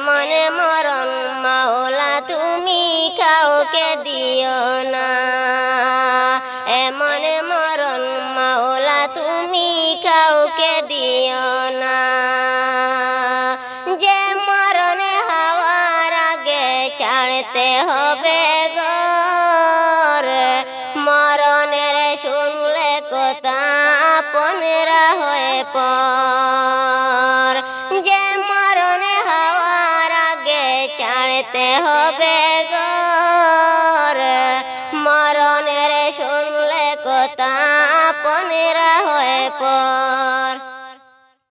এমন মরণ মাওলা, তুমি কাউকে দিও না। এমন মরণ মাওলা, তুমি কাউকে দিও না। যে মরণে হওয়ার আগে ছাড়তে হবে গর, মরণের শুনলে কথা আপনরা হয়ে পর। ছাড়তে হবে গর মরণের শুনলে কথা পনেরা হয়ে পর